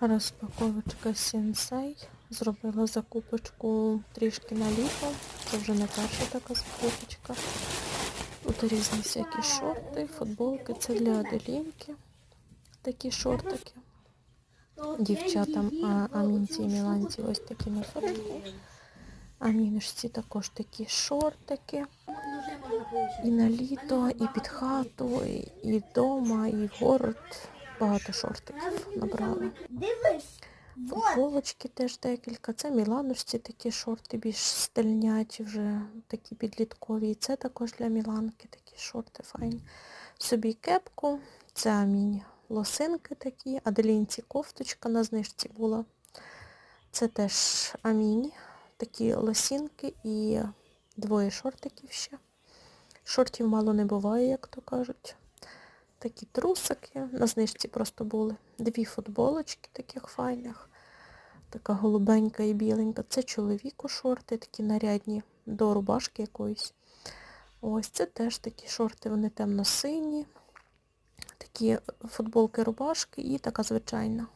Розпаковочка Сінсей. Зробила закупочку трішки на літо. Це вже не перша така закупочка. Тут різні всякі шорти, футболки. Це для Аделінки. Такі шортики. Дівчатам Амінці і Міланці ось такі носочки. Амінишці також такі шортики. І на літо, і під хату, і, вдома, і город. Багато шортиків набрала. Футболочки теж декілька. Це Міланочці такі шорти більш стильняті, вже такі підліткові. І це також для Міланки такі шорти файні. Собі кепку, це Амінь. Лосинки такі, Аделінці кофточка на знижці була. Це теж Амінь. Такі лосінки і двоє шортиків ще. Шортів мало не буває, як то кажуть. Такі трусики. На знижці просто були. Дві футболочки таких файних. Така голубенька і біленька. Це чоловіку шорти, такі нарядні до рубашки якоїсь. Ось це теж такі шорти, вони темно-сині. Такі футболки рубашки і така звичайна.